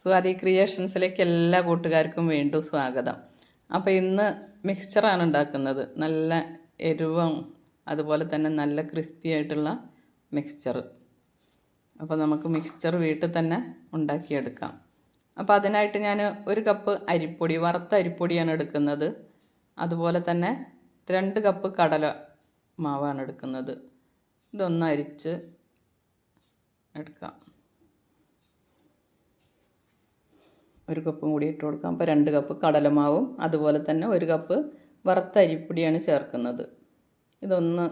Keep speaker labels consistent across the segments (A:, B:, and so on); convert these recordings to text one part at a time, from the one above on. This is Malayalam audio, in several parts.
A: സ്വാതി ക്രിയേഷൻസിലേക്ക് എല്ലാ കൂട്ടുകാർക്കും വീണ്ടും സ്വാഗതം. അപ്പോൾ ഇന്ന് മിക്സ്ചറാണ് ഉണ്ടാക്കുന്നത്. നല്ല എരിവും അതുപോലെ തന്നെ നല്ല ക്രിസ്പി ആയിട്ടുള്ള മിക്സ്ചർ അപ്പോൾ നമുക്ക് മിക്സ്ചർ വീട്ടിൽ തന്നെ ഉണ്ടാക്കിയെടുക്കാം. അപ്പോൾ അതിനായിട്ട് ഞാൻ ഒരു കപ്പ് അരിപ്പൊടി വറുത്ത അരിപ്പൊടിയാണ് എടുക്കുന്നത്. അതുപോലെ തന്നെ രണ്ട് കപ്പ് കടല മാവാണ് എടുക്കുന്നത്. ഇതൊന്ന് അരിച്ച് എടുക്കാം. ഒരു കപ്പും കൂടി ഇട്ട് കൊടുക്കാം. അപ്പോൾ രണ്ട് കപ്പ് കടലമാവും. അതുപോലെ തന്നെ ഒരു കപ്പ് വറുത്ത അരിപ്പൊടിയാണ് ചേർക്കുന്നത്. ഇതൊന്ന്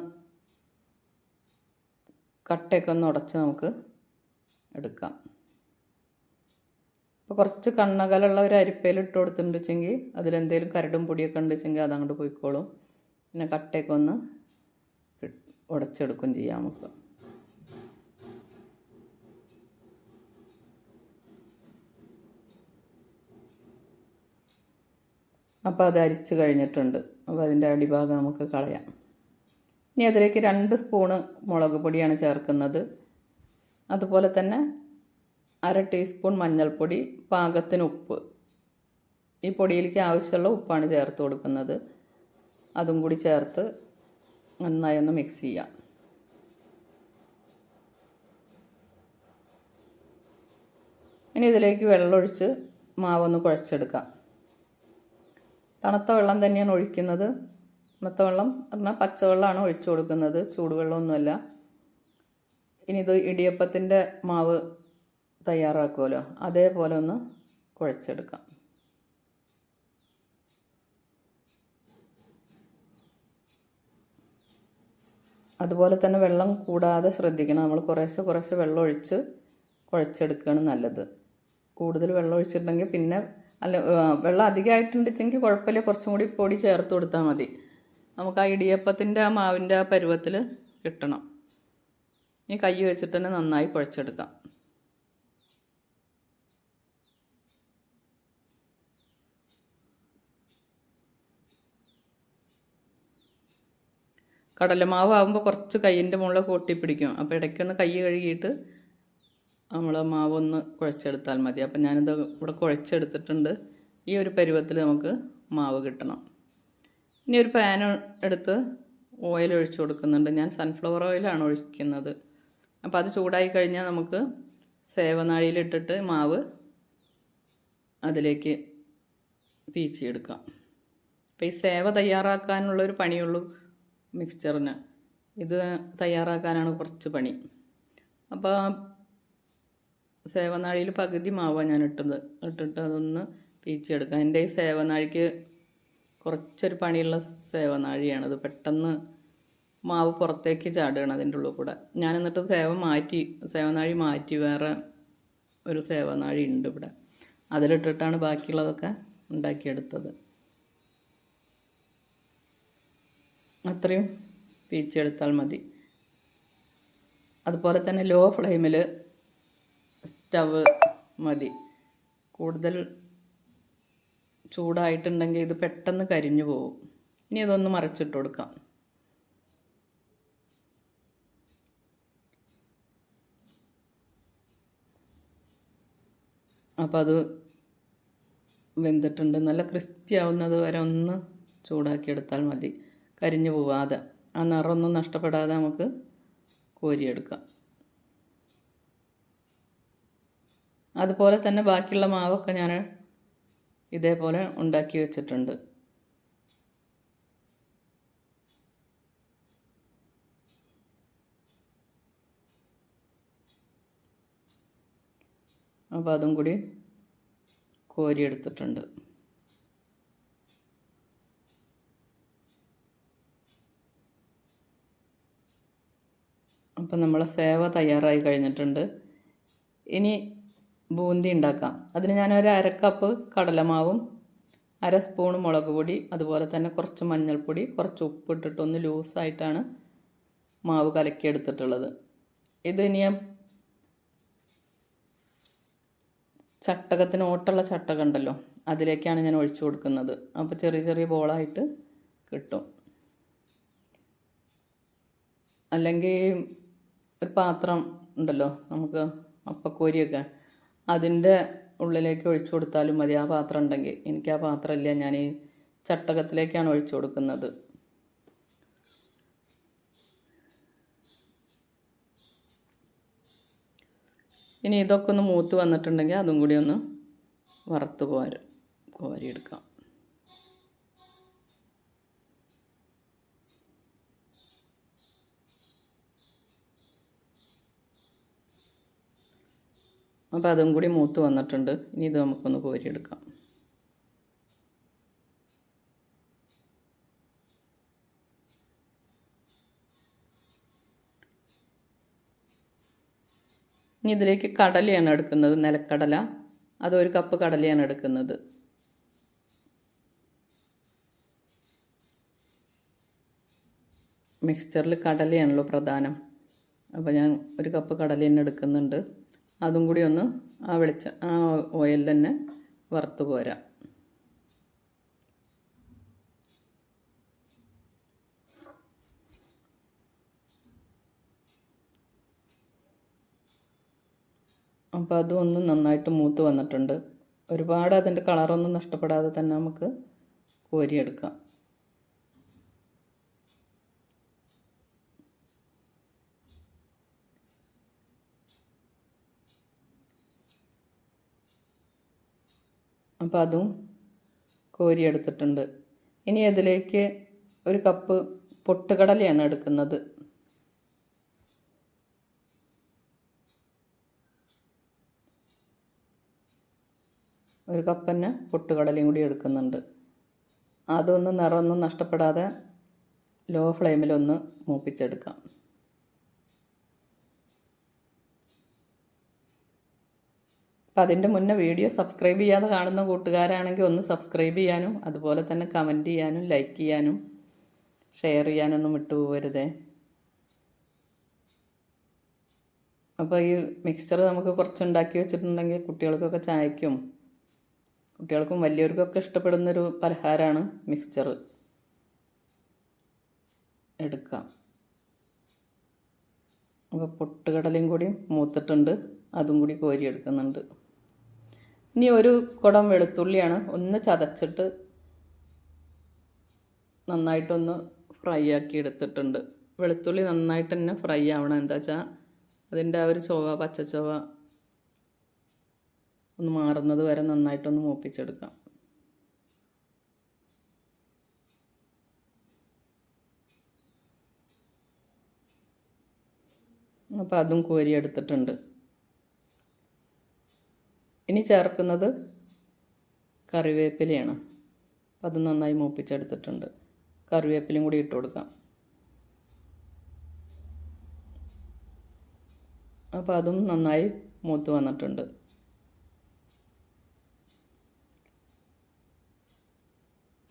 A: കട്ടയൊക്കെ ഒന്ന് ഉടച്ച് നമുക്ക് എടുക്കാം. അപ്പോൾ കുറച്ച് കണ്ണകലുള്ള ഒരു അരിപ്പയിൽ ഇട്ട് കൊടുത്തിട്ടുണ്ടെങ്കിൽ അതിലെന്തെങ്കിലും കരടും പൊടിയൊക്കെ ഉണ്ടെങ്കിൽ അതങ്ങോട്ട് പോയിക്കോളും. പിന്നെ കട്ടയൊക്കെ ഒന്ന് ഉടച്ചെടുക്കും ചെയ്യാം നമുക്ക്. അപ്പോൾ അത് അരിച്ച് കഴിഞ്ഞിട്ടുണ്ട്. അപ്പോൾ അതിന്റെ അടിഭാഗം നമുക്ക് കളയാം. ഇനി അതിലേക്ക് രണ്ട് സ്പൂണ് മുളക് പൊടിയാണ് ചേർക്കുന്നത്. അതുപോലെ തന്നെ അര ടീസ്പൂൺ മഞ്ഞൾപ്പൊടി പാകത്തിന് ഉപ്പ്. ഈ പൊടിയിലേക്ക് ആവശ്യമുള്ള ഉപ്പാണ് ചേർത്ത് കൊടുക്കുന്നത്. അതും കൂടി ചേർത്ത് നന്നായി ഒന്ന് മിക്സ് ചെയ്യാം. ഇനി ഇതിലേക്ക് വെള്ളമൊഴിച്ച് മാവൊന്ന് കുഴച്ചെടുക്കാം. തണുത്ത വെള്ളം തന്നെയാണ് ഒഴിക്കുന്നത്. തണുത്ത വെള്ളം പറഞ്ഞാൽ പച്ചവെള്ളമാണ് ഒഴിച്ചു കൊടുക്കുന്നത് ചൂടുവെള്ളമൊന്നുമല്ല. ഇനി ഇത് ഇടിയപ്പത്തിന്റെ മാവ് തയ്യാറാക്കുമല്ലോ അതേപോലെ ഒന്ന് കുഴച്ചെടുക്കാം. അതുപോലെ തന്നെ വെള്ളം കൂടാതെ ശ്രദ്ധിക്കണം. നമ്മൾ കുറേശ്ശെ കുറേശ്ശെ വെള്ളം ഒഴിച്ച് കുഴച്ചെടുക്കുകയാണ് നല്ലത്. കൂടുതൽ വെള്ളം ഒഴിച്ചിട്ടുണ്ടെങ്കിൽ പിന്നെ അല്ല വെള്ളം അധികമായിട്ടുണ്ടെങ്കിൽ കുഴപ്പമില്ല. കുറച്ചും കൂടി പൊടി ചേർത്ത് കൊടുത്താൽ മതി. നമുക്ക് ആ ഇടിയപ്പത്തിന്റെ ആ മാവിന്റെ ആ പരുവത്തിൽ കിട്ടണം. ഇനി കൈ വെച്ചിട്ട് തന്നെ നന്നായി കുഴച്ചെടുക്കാം. കടലമാവ് ആകുമ്പോൾ കുറച്ച് കയ്യിന്റെ മുകളിൽ കൂട്ടിപ്പിടിക്കും. അപ്പോൾ ഇടയ്ക്കൊന്ന് കൈ കഴുകിയിട്ട് നമ്മൾ മാവൊന്ന് കുഴച്ചെടുത്താൽ മതി. അപ്പം ഞാനിത് ഇവിടെ കുഴച്ചെടുത്തിട്ടുണ്ട്. ഈ ഒരു പരുവത്തിൽ നമുക്ക് മാവ് കിട്ടണം. ഇനി ഒരു പാൻ എടുത്ത് ഓയിൽ ഒഴിച്ചു കൊടുക്കുന്നുണ്ട്. ഞാൻ സൺഫ്ലവർ ഓയിലാണ് ഒഴിക്കുന്നത്. അപ്പോൾ അത് ചൂടായി കഴിഞ്ഞാൽ നമുക്ക് സേവനാഴിയിലിട്ടിട്ട് മാവ് അതിലേക്ക് പീച്ചിയെടുക്കാം. അപ്പോൾ ഈ സേവ തയ്യാറാക്കാനുള്ളൊരു പണിയുള്ളൂ മിക്സ്ചറിന് ഇത് തയ്യാറാക്കാനാണ് കുറച്ച് പണി. അപ്പോൾ സേവനാഴിയിൽ പകുതി മാവാണ് ഞാൻ ഇട്ടത്. ഇട്ടിട്ട് അതൊന്ന് പീച്ചെടുക്കാം എന്റെ ഈ സേവനാഴിക്ക് കുറച്ചൊരു പണിയുള്ള സേവനാഴിയാണത് പെട്ടെന്ന് മാവ് പുറത്തേക്ക് ചാടുകയാണ് അതിന്റെ ഉള്ളിൽ കൂടെ. ഞാൻ എന്നിട്ട് സേവ മാറ്റി സേവനാഴി മാറ്റി വേറെ ഒരു സേവനാഴി ഉണ്ട് ഇവിടെ. അതിലിട്ടിട്ടാണ് ബാക്കിയുള്ളതൊക്കെ ഉണ്ടാക്കിയെടുത്തത്. അത്രയും പീച്ചെടുത്താൽ മതി. അതുപോലെ തന്നെ ലോ ഫ്ലെയിമിൽ സ്റ്റവ് മതി. കൂടുതൽ ചൂടായിട്ടുണ്ടെങ്കിൽ ഇത് പെട്ടെന്ന് കരിഞ്ഞു പോകും. ഇനി ഇതൊന്ന് മറിച്ചിട്ട് കൊടുക്കാം. അപ്പോൾ അത് വെന്തിട്ടുണ്ട്. നല്ല ക്രിസ്പി ആവുന്നത് വരെ ഒന്ന് ചൂടാക്കിയെടുത്താൽ മതി. കരിഞ്ഞു പോവാതെ. ആ നിറമൊന്നും നഷ്ടപ്പെടാതെ നമുക്ക് കോരിയെടുക്കാം. അതുപോലെ തന്നെ ബാക്കിയുള്ള മാവൊക്കെ ഞാൻ ഇതേപോലെ ഉണ്ടാക്കി വെച്ചിട്ടുണ്ട്. അപ്പോൾ അതും കൂടി കോരിയെടുത്തിട്ടുണ്ട്. അപ്പം നമ്മളെ സേവ തയ്യാറായി കഴിഞ്ഞിട്ടുണ്ട്. ഇനി ബൂന്തി ഉണ്ടാക്കാം. അതിന് ഞാൻ ഒരു അര കപ്പ് കടലമാവും അര സ്പൂൺ മുളക് പൊടി അതുപോലെ തന്നെ കുറച്ച് മഞ്ഞൾപ്പൊടി കുറച്ച് ഉപ്പ് ഇട്ടിട്ട് ഒന്ന് ലൂസായിട്ടാണ് മാവ് കലക്കിയെടുത്തിട്ടുള്ളത്. ഇത് ഇനി ചട്ടകത്തിന് ഓട്ടുള്ള ചട്ടകം ഉണ്ടല്ലോ അതിലേക്കാണ് ഞാൻ ഒഴിച്ചു കൊടുക്കുന്നത്. അപ്പോൾ ചെറിയ ചെറിയ ബോളായിട്ട് കിട്ടും. അല്ലെങ്കിൽ ഒരു പാത്രം ഉണ്ടല്ലോ നമുക്ക് അപ്പക്കോരിയൊക്കെ. അതിന്റെ ഉള്ളിലേക്ക് ഒഴിച്ചു കൊടുത്താലും മതി. ആ പാത്രം ഉണ്ടെങ്കിൽ. എനിക്ക് ആ പാത്രമില്ല ഞാൻ ഈ ചട്ടകത്തിലേക്കാണ് ഒഴിച്ചു കൊടുക്കുന്നത്. ഇനി ഇതൊക്കെ ഒന്ന് മൂത്ത് വന്നിട്ടുണ്ടെങ്കിൽ അതും കൂടി ഒന്ന് വറുത്ത് കോരും കോരിയെടുക്കാം. അപ്പോൾ അതും കൂടി മൂത്ത് വന്നിട്ടുണ്ട്. ഇനി ഇത് നമുക്കൊന്ന് കോരിയെടുക്കാം. ഇനി ഇതിലേക്ക് കടലയാണ് എടുക്കുന്നത്. നിലക്കടല. അതൊരു കപ്പ് കടലയാണ് എടുക്കുന്നത്. മിക്സ്ചറിൽ കടലയാണല്ലോ പ്രധാനം. അപ്പോൾ ഞാൻ ഒരു കപ്പ് കടല തന്നെ എടുക്കുന്നുണ്ട്. അതും കൂടി ഒന്ന് ആ വെളിച്ച ആ ഓയിൽ തന്നെ വറുത്ത് പോരാം. അപ്പോൾ അതും ഒന്ന് നന്നായിട്ട് മൂത്ത് വന്നിട്ടുണ്ട്. ഒരുപാട് അതിന്റെ കളറൊന്നും നഷ്ടപ്പെടാതെ തന്നെ നമുക്ക് കോരിയെടുക്കാം. അപ്പോൾ അതും കോരിയെടുത്തിട്ടുണ്ട് ഇനി അതിലേക്ക് ഒരു കപ്പ് പൊട്ടുകടലയാണ് എടുക്കുന്നത്. ഒരു കപ്പ് തന്നെ പൊട്ടുകടലയും കൂടി എടുക്കുന്നുണ്ട്. അതൊന്ന് നിറമൊന്നും നഷ്ടപ്പെടാതെ ലോ ഫ്ലെയിമിലൊന്ന് മൂപ്പിച്ചെടുക്കാം. അപ്പം അതിന്റെ മുന്നേ വീഡിയോ സബ്സ്ക്രൈബ് ചെയ്യാതെ കാണുന്ന കൂട്ടുകാരാണെങ്കിൽ ഒന്ന് സബ്സ്ക്രൈബ് ചെയ്യാനും അതുപോലെ തന്നെ കമന്റ് ചെയ്യാനും ലൈക്ക് ചെയ്യാനും ഷെയർ ചെയ്യാനൊന്നും വിട്ടുപോകരുതേ അപ്പോൾ ഈ മിക്സർ നമുക്ക് കുറച്ച് ഉണ്ടാക്കി വെച്ചിട്ടുണ്ടെങ്കിൽ കുട്ടികൾക്കൊക്കെ ചായക്കും കുട്ടികൾക്കും വലിയവർക്കൊക്കെ ഇഷ്ടപ്പെടുന്നൊരു പലഹാരമാണ് മിക്സ്ചർ എടുക്കാം. അപ്പോൾ പൊട്ടുകടലയും കൂടി മൂത്തിട്ടുണ്ട് അതും കൂടി കോരി എടുക്കുന്നുണ്ട് ഇനി ഒരു കുടം വെളുത്തുള്ളിയാണ് ഒന്ന് ചതച്ചിട്ട് നന്നായിട്ടൊന്ന് ഫ്രൈ ആക്കി എടുത്തിട്ടുണ്ട്. വെളുത്തുള്ളി നന്നായിട്ട് തന്നെ ഫ്രൈ ആവണം. എന്താ വെച്ചാൽ അതിന്റെ ആ ഒരു ചൊവ പച്ച ചൊവ ഒന്ന് മാറുന്നത് വരെ നന്നായിട്ടൊന്ന് മൂപ്പിച്ചെടുക്കാം. അപ്പോൾ അതും കോരി എടുത്തിട്ടുണ്ട്. ഇനി ചേർക്കുന്നത് കറിവേപ്പിലയാണ്. അത് നന്നായി മൂപ്പിച്ചെടുത്തിട്ടുണ്ട്. കറിവേപ്പിലയും കൂടി ഇട്ട് കൊടുക്കാം. അപ്പോൾ അതും നന്നായി മൂത്ത് വന്നിട്ടുണ്ട്.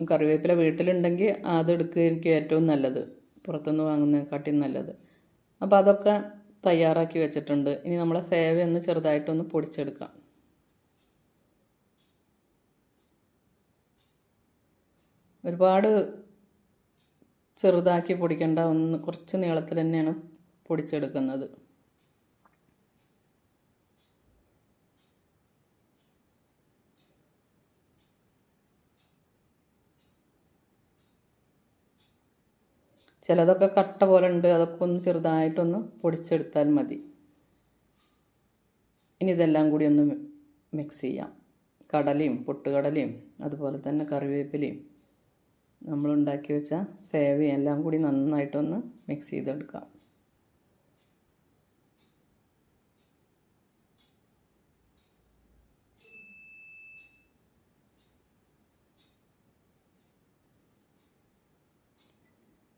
A: കറിവേപ്പില വീട്ടിലുണ്ടെങ്കിൽ അത് എനിക്ക് ഏറ്റവും നല്ലത്. പുറത്തുനിന്ന് വാങ്ങുന്നതിനെക്കാട്ടി നല്ലത്. അപ്പോൾ അതൊക്കെ തയ്യാറാക്കി വെച്ചിട്ടുണ്ട്. ഇനി നമ്മളെ സേവ ഒന്ന് ചെറുതായിട്ടൊന്ന് പൊടിച്ചെടുക്കാം. ഒരുപാട് ചെറുതാക്കി പൊടിക്കേണ്ട ഒന്ന് കുറച്ച് നീളത്തിൽ തന്നെയാണ് പൊടിച്ചെടുക്കുന്നത്. ചിലതൊക്കെ കട്ട പോലെ ഉണ്ട് അതൊക്കെ ഒന്ന് ചെറുതായിട്ടൊന്ന് പൊടിച്ചെടുത്താൽ മതി. ഇനി ഇതെല്ലാം കൂടി ഒന്ന് മിക്സ് ചെയ്യാം. കടലയും പൊട്ടുകടലയും അതുപോലെ തന്നെ കറിവേപ്പിലയും നമ്മൾ ഉണ്ടാക്കി വെച്ച സേവയും എല്ലാം കൂടി നന്നായിട്ടൊന്ന് മിക്സ് ചെയ്തെടുക്കാം.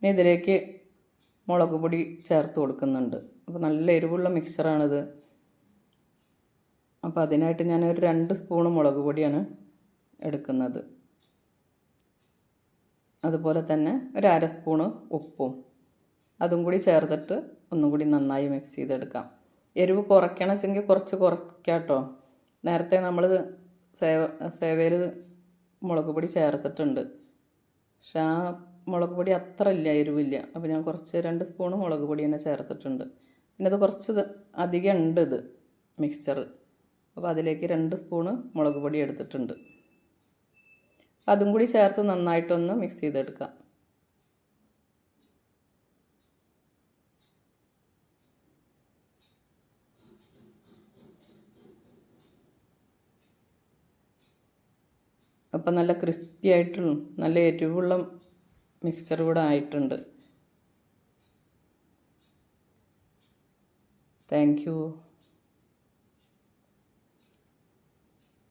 A: ഇതിലേക്ക് മുളക് പൊടി ചേർത്ത് കൊടുക്കുന്നുണ്ട്. അപ്പോൾ നല്ല എരിവുള്ള മിക്സറാണിത് അപ്പോൾ അതിനായിട്ട് ഞാൻ ഒരു രണ്ട് സ്പൂണ് മുളക് പൊടിയാണ് എടുക്കുന്നത്. അതുപോലെ തന്നെ ഒരു അര സ്പൂണ് ഉപ്പും. അതും കൂടി ചേർത്തിട്ട് ഒന്നും കൂടി നന്നായി മിക്സ് ചെയ്തെടുക്കാം. എരിവ് കുറയ്ക്കണം വെച്ചെങ്കിൽ കുറച്ച് കുറയ്ക്കാട്ടോ നേരത്തെ നമ്മൾ സേവ സേവയിൽ മുളക് പൊടി ചേർത്തിട്ടുണ്ട്. പക്ഷെ ആ മുളക് പൊടി അത്ര ഇല്ല എരിവില്ല. അപ്പോൾ ഞാൻ കുറച്ച് രണ്ട് സ്പൂണ് മുളക് പൊടി തന്നെ ചേർത്തിട്ടുണ്ട്. പിന്നെ അത് കുറച്ച് അധികം ഉണ്ട് ഇത് മിക്സ്ചർ അപ്പോൾ അതിലേക്ക് രണ്ട് സ്പൂണ് മുളക് പൊടി എടുത്തിട്ടുണ്ട്. അതും കൂടി ചേർത്ത് നന്നായിട്ടൊന്ന് മിക്സ് ചെയ്തെടുക്കാം അപ്പം നല്ല ക്രിസ്പി ആയിട്ടുള്ള നല്ല എരിവുള്ള മിക്സ്ചർ കൂടെ ആയിട്ടുണ്ട്. Thank you